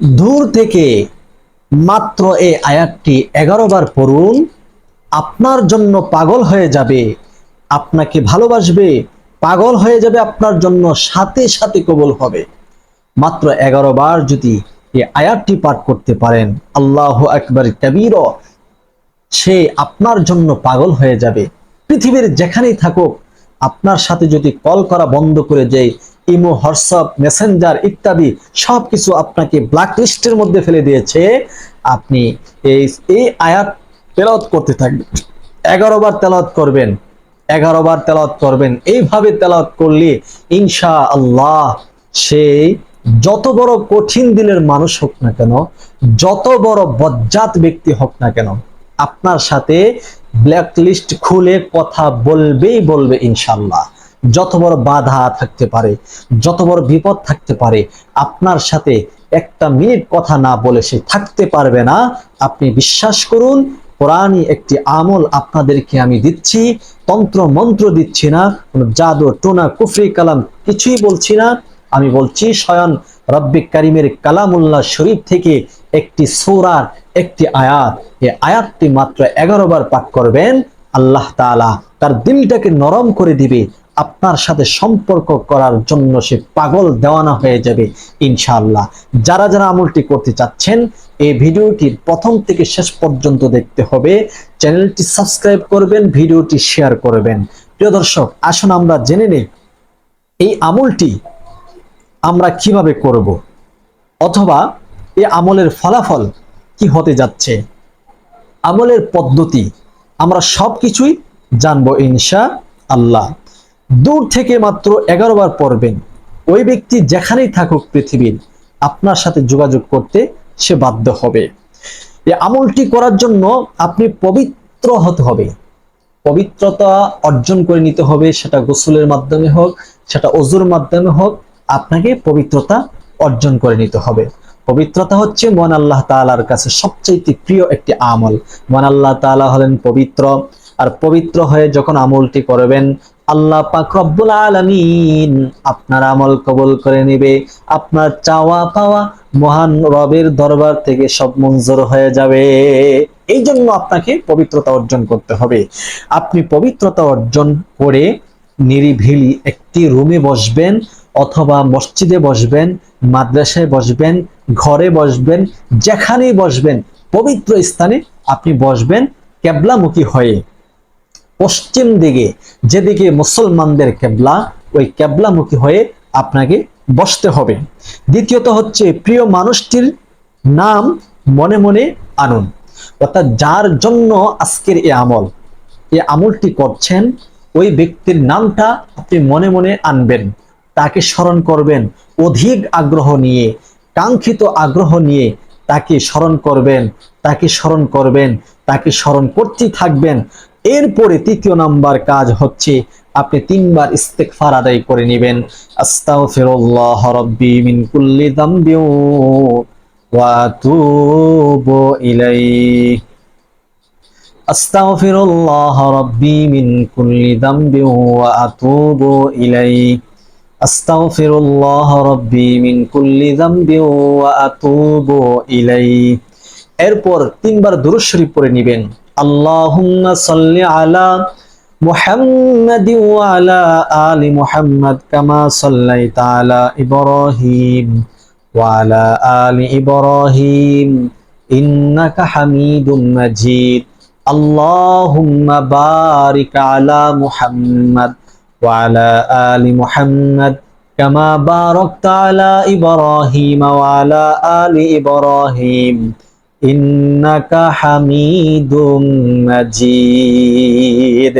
দূর থেকে মাত্র এই আয়াতটি এগারো বার পড়ুন, আপনার জন্য পাগল হয়ে যাবে, আপনাকে ভালোবাসবে, পাগল হয়ে যাবে, আপনার জন্য সাথে সাথে কবল হবে। মাত্র এগারো বার যদি এই আয়াতটি পাঠ করতে পারেন, আল্লাহ আকবর কবির, সে আপনার জন্য পাগল হয়ে যাবে। পৃথিবীর যেখানেই থাকুক আপনার সাথে যদি কল করা বন্ধ করে দেয়, ইমো, হোয়াটসঅ্যাপ, মেসেঞ্জার ইত্যাদি সবকিছু আপনাকে ব্ল্যাক লিস্টের মধ্যে ফেলে দিয়েছে, আপনি এই এই আয়াত তেলাওয়াত করতে থাকবেন। এগারো বার তেলাওয়াত করবেন, এগারো বার তেলাওয়াত করবেন। এইভাবে তেলাওয়াত করলে ইনশা আল্লাহ সে যত বড় কঠিন দিলের মানুষ হোক না কেন, যত বড় বজ্জাত ব্যক্তি হোক না কেন, আপনার সাথে ব্ল্যাক লিস্ট খুলে কথা বলবেই বলবে ইনশাল্লাহ যত বড় বাধা থাকতে পারে, যত বড় বিপদ থাকতে পারে, আপনার সাথে একটা মিনিট কথা না বলে সে থাকতে পারবে না। আপনি বিশ্বাস করুন, কোরআনই একটি আমল আপনাদেরকে আমি দিচ্ছি, তন্ত্র মন্ত্র দিচ্ছি না, কোনো জাদু, টোনা, কুফরি, কালাম কিছুই বলছি না। আমি বলছি, স্বয়ং রব্বিক কারিমের কালামুল্লাহ শরীফ থেকে একটি সৌরার একটি আয়াত। এই আয়াতটি মাত্র এগারো বার পাঠ করবেন। আল্লাহ তাআলা তার দিলটাকে নরম করে দিবে। আপনার সাথে সম্পর্ক করার জন্য সে পাগল, দেওয়ানা হয়ে যাবে, ইনশাআল্লাহ। যারা যারা আমলটি করতে চাচ্ছেন, এই ভিডিওটির প্রথম থেকে শেষ পর্যন্ত দেখতে হবে। চ্যানেলটি সাবস্ক্রাইব করবেন, ভিডিওটি শেয়ার করবেন। প্রিয় দর্শক, আসুন আমরা জেনে নেই, এই আমলটি আমরা কীভাবে করব? অথবা এই আমলের ফলাফল কি হতে যাচ্ছে? আমলের পদ্ধতি আমরা সব কিছুই জানব ইনশা আল্লাহ দূর থেকে মাত্র এগারো বার পড়বেন। ওই ব্যক্তি যেখানেই থাকুক পৃথিবীর, আপনার সাথে যোগাযোগ করতে সে বাধ্য হবে। এই আমলটি করার জন্য আপনি পবিত্র হতে হবে। পবিত্রতা অর্জন করে নিতে হবে, সেটা গোসলের মাধ্যমে হোক, সেটা অজুর মাধ্যমে হোক, আপনাকে পবিত্রতা অর্জন করে নিতে হবে। পবিত্রতা হচ্ছে মন আল্লাহ তাআলার কাছে সবচেয়ে প্রিয় একটি আমল। মন আল্লাহ তাআলা হলেন পবিত্র, আর পবিত্র হয়ে যখন আমলটি করবেন, আল্লাহ পাক রব্বুল আলামিন আপনার আমল কবল করে নেবে। আপনার চাওয়া পাওয়া মহান রবের দরবার থেকে সব মঞ্জুর হয়ে যাবে। এই জন্য আপনাকে পবিত্রতা অর্জন করতে হবে। আপনি পবিত্রতা অর্জন করে নিরিভিলি একটি রুমে বসবেন অথবা মসজিদে বসবেন, মাদ্রাসায় বসবেন, ঘরে বসবেন, যেখানেই বসবেন, পবিত্র স্থানে আপনি বসবেন কেবলামুখী হয়ে। পশ্চিম দিকে, যেদিকে মুসলমানদের কেবলা, ওই কেবলামুখী হয়ে আপনাকে বসতে হবে। দ্বিতীয়ত হচ্ছে প্রিয় মানুষটির নাম মনে মনে আনুন। অর্থাৎ যার জন্য আজকের এ আমল এ আমলটি করছেন, ওই ব্যক্তির নামটা আপনি মনে মনে আনবেন। তাকে স্মরণ করবেন। অধিক আগ্রহ নিয়ে, কাঙ্ক্ষিত আগ্রহ নিয়ে তাকে স্মরণ করবেন, তাকে স্মরণ করবেন, তাকে স্মরণ করতেই থাকবেন। এরপরে তৃতীয় নাম্বার কাজ হচ্ছে, আপনি তিনবার ইস্তেগফার আদায় করে নেবেন। আস্তাগফিরুল্লাহ রাব্বি মিন কুল্লি যামবি ওয়া আতুবু ইলাইহি। আস্তাগফিরুল্লাহ রাব্বি মিন কুল্লি যামবি ওয়া আতুবু ইলাইহি। আস্তাগফিরুল্লাহ রাব্বি মিন কুল্লি যামবি ওয়া আতুবু ইলাইহি। এরপর তিনবার দুরূদ শরীফ পড়ে নেবেন। আল্লাহুম্মা সাল্লি আলা মুহাম্মাদি ওয়া আলা আলি মুহাম্মাদ কামা সাল্লাইতা আলা ইব্রাহিম ওয়া আলা আলি ইব্রাহিম। ইন্নাকা হামিদুম মাজিদ। আল্লাহুম্মা বারিক আলা মুহাম্মাদ ওয়া আলা আলি মুহাম্মাদ كما باركت على إبراهيم وعلى آل إبراهيم ইন্নাকা হামিদুম মাজিদ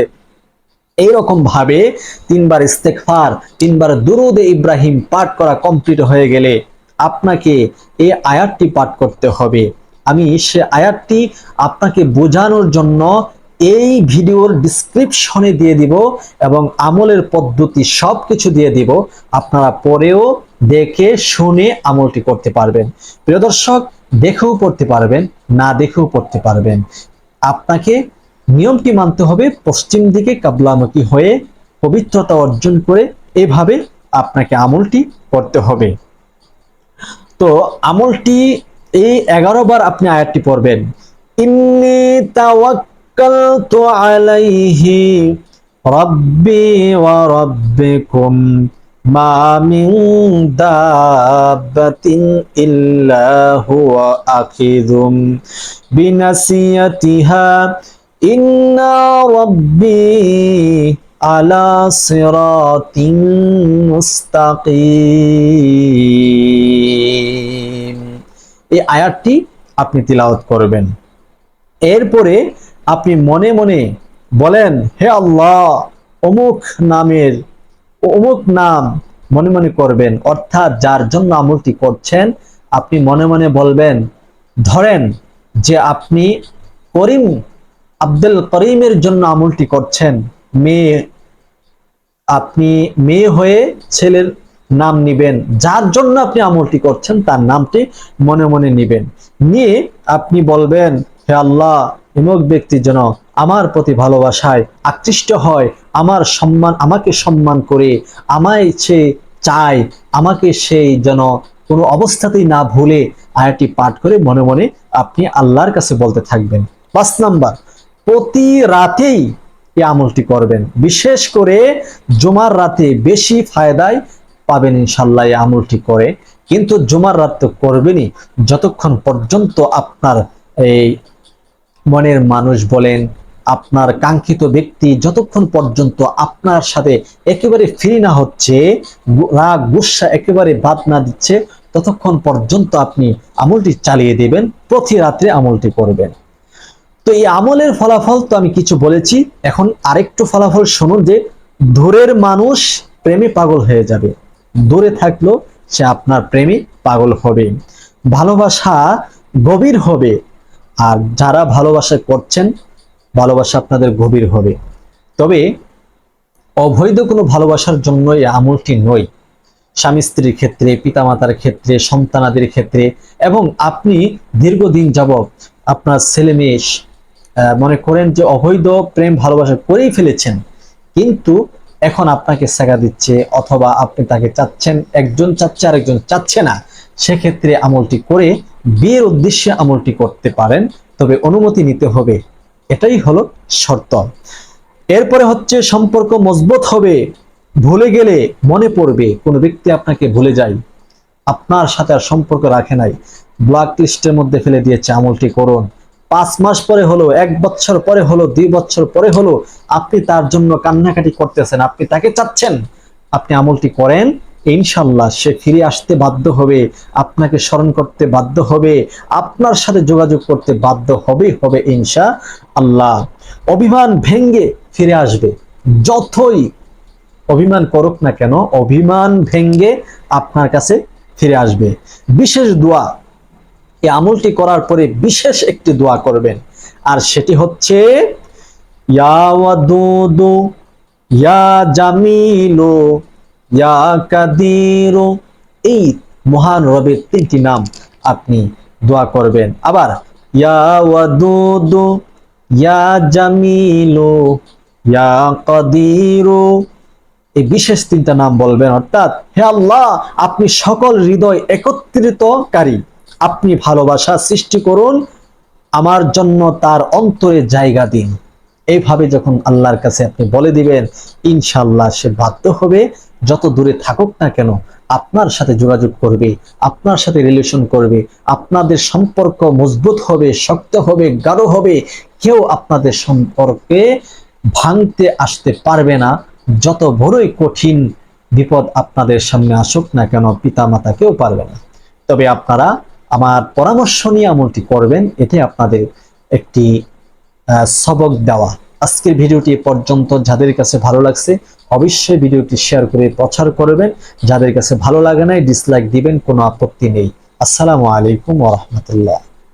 এইরকম ভাবে তিনবার ইস্তেগফার তিনবার দুরুদ ইব্রাহিম পাঠ করা কমপ্লিট হয়ে গেলে আপনাকে এই আয়াতটি পাঠ করতে হবে আমি সে আয়াতটি আপনাকে বোঝানোর জন্য এই ভিডিওর ডিসক্রিপশনে দিয়ে দিব এবং আমলের পদ্ধতি সব কিছু দিয়ে দিব। আপনারা পরেও দেখে শুনে আমলটি করতে পারবেন। প্রিয় দর্শক, দেখেও পড়তে পারবেন, না দেখেও পড়তে পারবেন। আপনাকে নিয়মটি মানতে হবে, পশ্চিম দিকে কাবলামুখী হয়ে পবিত্রতা অর্জন করে এভাবে আপনাকে আমলটি করতে হবে। তো আমলটি এই এগারো বার আপনি আয়াতটি পড়বেন। আলাইহি রাব্বি ওয়া রাব্বিকুম মা মিন দাব্বাতিন ইল্লা হুয়া আখিযুম বিনাসিয়াতিহা ইন্না রাব্বি আলা সিরাতিন মুস্তাকিম। এই আয়াতটি আপনি তিলাওয়াত করবেন। এরপরে আপনি মনে মনে বলেন, হে আল্লাহ, অমুক নামের, অমুক নাম মনে মনে করবেন। অর্থাৎ যার জন্য আমলটি করছেন, আপনি মনে মনে বলবেন, ধরেন যে আপনি করিম আব্দুল করিমের জন্য আমলটি করছেন। মেয়ে, আপনি মেয়ে হয়ে ছেলের নাম নিবেন। যার জন্য আপনি আমলটি করছেন, তার নামটি মনে মনে নিবেন। নিয়ে আপনি বলবেন, হে আল্লাহ এমক ব্যক্তি যেন আমার প্রতি ভালোবাসায় আকৃষ্ট হয়, আমার সম্মান, আমাকে সম্মান করে, আমায় সে চায়, আমাকে সেই যেন কোনো অবস্থাতেই না ভুলে আয়াটি পাঠ করে মনে মনে আপনি আল্লাহর কাছে বলতে থাকবেন। পাঁচ নাম্বার, প্রতি রাতেই এই আমলটি করবেন। বিশেষ করে জুমার রাতে বেশি ফায়দায় পাবেন ইনশাল্লাহ এই আমলটি করে। কিন্তু জুমার রাত তো করবেনই। যতক্ষণ পর্যন্ত আপনার এই মনের মানুষ বলেন, আপনার কাঙ্ক্ষিত ব্যক্তি যতক্ষণ পর্যন্ত আপনার সাথে একেবারে ফ্রি না হচ্ছে রাগ গুসা একেবারে বাদ না দিচ্ছে, ততক্ষণ পর্যন্ত আপনি আমলটি চালিয়ে দেবেন, প্রতি রাত্রে আমলটি করবেন। তো এই আমলের ফলাফল তো আমি কিছু বলেছি, এখন আরেকটু ফলাফল শুনুন যে দূরের মানুষ প্রেমে পাগল হয়ে যাবে। দূরে থাকলেও সে আপনার প্রেমে পাগল হবে। ভালোবাসা গভীর হবে। আর যারা ভালোবাসা করছেন, ভালোবাসা আপনাদের গভীর হবে। তবে অবৈধ কোনো ভালোবাসার জন্য এই আমলটি নয়। স্বামী স্ত্রীর ক্ষেত্রে, পিতামাতার ক্ষেত্রে, সন্তানাদের ক্ষেত্রে এবং আপনি দীর্ঘদিন যাবৎ আপনার ছেলে মেয়ে মনে করেন যে অবৈধ প্রেম ভালোবাসা করেই ফেলেছেন, কিন্তু এখন আপনাকে সেগা দিচ্ছে অথবা আপনি তাকে চাচ্ছেন, একজন চাচ্ছে আরেকজন চাচ্ছে না। সেক্ষেত্রে আমলটি করে বিয়ের উদ্দেশ্যে আমলটি করতে পারেন, তবে অনুমতি নিতে হবে। এটাই হলো শর্ত। এরপরে হচ্ছে সম্পর্ক মজবুত হবে। ভুলে গেলে মনে পড়বে, কোনো ব্যক্তি আপনাকে ভুলে যায়। আপনার সাথে আর সম্পর্ক রাখে নাই। ব্ল্যাক লিস্টের মধ্যে ফেলে দিয়েছে আমলটি করুন। পাঁচ মাস পরে হলো, এক বছর পরে হলো, দুই বছর পরে হলো, আপনি তার জন্য কান্নাকাটি করতেছেন, আপনি তাকে চাচ্ছেন, আপনি আমলটি করেন। ইনশাল্লাহ সে ফিরে আসতে বাধ্য হবে, আপনাকে স্মরণ করতে বাধ্য হবে, আপনার সাথে যোগাযোগ করতে বাধ্য হবে হবে ইনশা আল্লাহ। অভিমান ভেঙ্গে ফিরে আসবে, যতই অভিমান করুক না কেন, অভিমান ভেঙ্গে আপনার কাছে ফিরে আসবে। বিশেষ দোয়া এই আমলটি করার পরে বিশেষ একটি দোয়া করবেন, আর সেটি হচ্ছে, ইয়া ওয়াদুদু, ইয়া জামিলু এই মহান রবের তিনটি নাম আপনি দোয়া করবেন। আবার এই বিশেষ তিনটা নাম বলবেন। অর্থাৎ, হে আল্লাহ, আপনি সকল হৃদয় একত্রিতকারী। আপনি ভালোবাসা সৃষ্টি করুন। আমার জন্য তার অন্তরে জায়গা দিন। এইভাবে যখন আল্লাহর কাছে আপনি বলে দিবেন ইনশাল্লাহ সে বাধ্য হবে। যত দূরে থাকুক না কেন, আপনার সাথে যোগাযোগ করবে, আপনার সাথে রিলেশন করবে, আপনাদের সম্পর্ক মজবুত হবে, শক্ত হবে, গাঢ় হবে। কেউ আপনাদের সম্পর্কে ভাঙতে আসতে পারবে না। যত বড়ই কঠিন বিপদ আপনাদের সামনে আসুক না কেন পিতা মাতা কেউ পারবে না। তবে আপনারা আমার পরামর্শ নিয়ে আমলটি করবেন। এতে আপনাদের একটি সবক দেওয়া। আজকের ভিডিওটি পর্যন্ত। যাদের কাছে ভালো লাগছে, অবশ্যই ভিডিওটি শেয়ার করে প্রচার করবেন। যাদের কাছে ভালো লাগে নাই ডিসলাইক দিবেন, কোনো আপত্তি নেই। আসসালামু আলাইকুম ওয়া রাহমাতুল্লাহ।